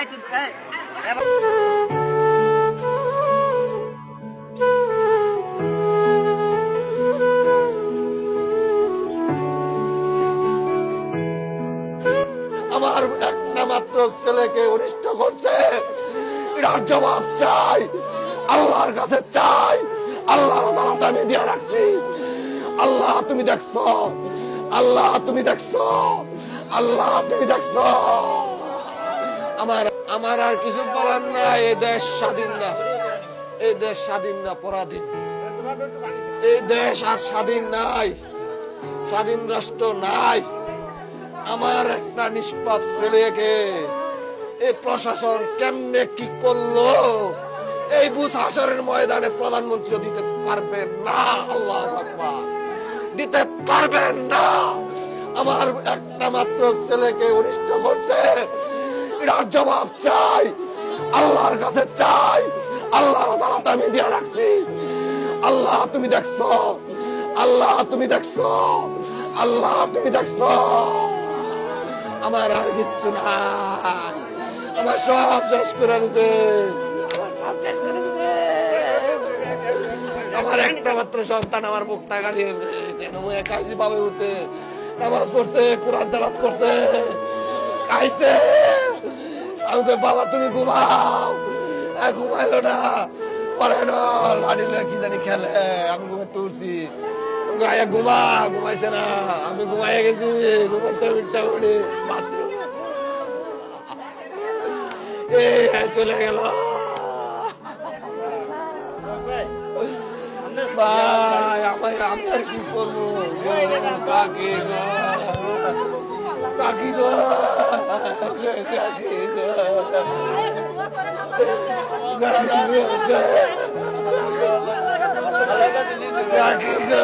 আমার একটা মাত্র ছেলেকে অনিষ্ট করছে। এটার জবাব চাই। আল্লাহর কাছে চাই। আল্লাহর আমি দিয়ে রাখছি। আল্লাহ, তুমি দেখছ? আল্লাহ, তুমি দেখছ? আল্লাহ, তুমি দেখছ? আমার আমার আর কিছু বলার নাই এই দেশ স্বাধীন না এই দেশ স্বাধীন না, পরাধীন। এই দেশ আর স্বাধীন নাই, স্বাধীন রাষ্ট্র নাই। আমার একটা নিষ্পাপ ছেলেকে এই প্রশাসন কেমনে কি করল? এই বুথ হাসরের ময়দানে প্রধানমন্ত্রী দিতে পারবেন না, আল্লাহ দিতে পারবেন না। আমার একটা মাত্র ছেলেকে অনিষ্ট করছে। এটার জবাব চাই। আল্লাহর কাছে চাই। আল্লাহর আদালত আমি দিয়ে রাখছি। আল্লাহ, তুমি দেখছ? আল্লাহ, তুমি দেখছ? আল্লাহ, তুমি দেখছ? আমার আর কিচ্ছু নাই। আমার সব শেষ করে দিছে। আমার একটা মাত্র সন্তান আমার গালিয়ে দিয়েছে। নমু একাশি পাবে উঠতে নামাজ পড়ছে, কোরআন তালাত করছে। খাইছে আমি কই, বাবা তুমি ঘুমাও। ঘুমাইলো না। পরে না কি জানি খেলে। আমি ঘুমে তুলছি। গায়ে ঘুমা ঘুমাইছে না। আমি ঘুমাইয়ে গেছি। ঘুমাতে উঠতে উঠে বাথরুম। এই চলে গেল। ভাই আমার আমি কি করব? গো, কাকি গো কাকি গো কাকি গো কাকি গো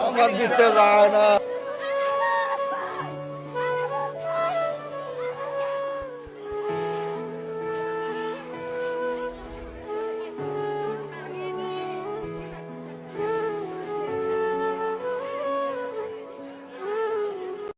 আমার দিতে যায় না